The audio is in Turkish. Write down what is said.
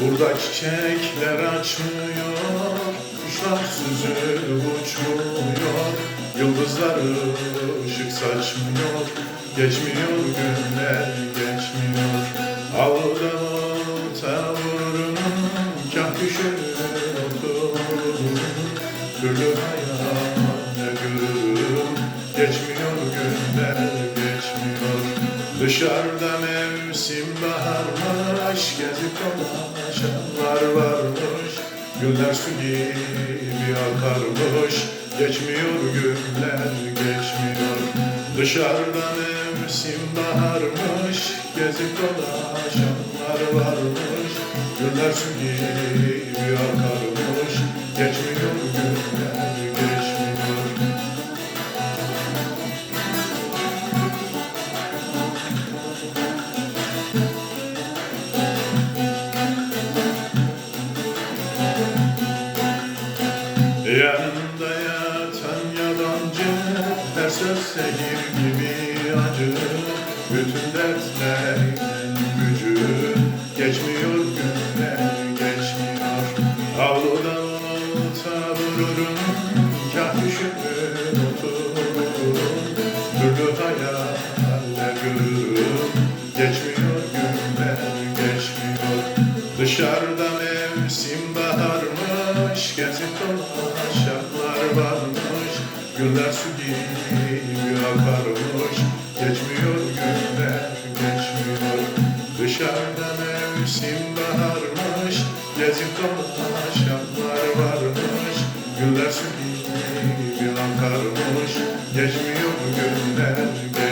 Burada çiçekler açmıyor, kuşlar süzülüp uçmuyor, yıldızlar ışık saçmıyor, Geçmiyor günler geçmiyor olta vururum Kah düşür otururum Türlü hayal görürüm Geçmiyor günler geçmiyor Dışarıda mevsim baharmış Gezip dolaşanlar varmış. Güller su gibi akarmış. Geçmiyor günler geçmiyor Dışarıda mevsim baharmış Gezip dolaşanlar varmış. Güller su gibi akarmış Geçmiyor günler geçmiyor. Yanında yatan yabancı Her söz zehir gibi acı Bütün dertlerin gücü. Geçmiyor günler geçmiyor. Avluda olta vururum Kah düşünür otururum. Türlü hayaller görürüm. Geçmiyor günler geçmiyor. Dışarıda mevsim baharmış Gezip dolaşanlar varmış Güller su gibi akarmış Geçmiyor günler geçmiyor. Dışarıda mevsim baharmış. Gezip dolaşanlar varmış. Güller su gibi akarmış Geçmiyor günler geçmiyor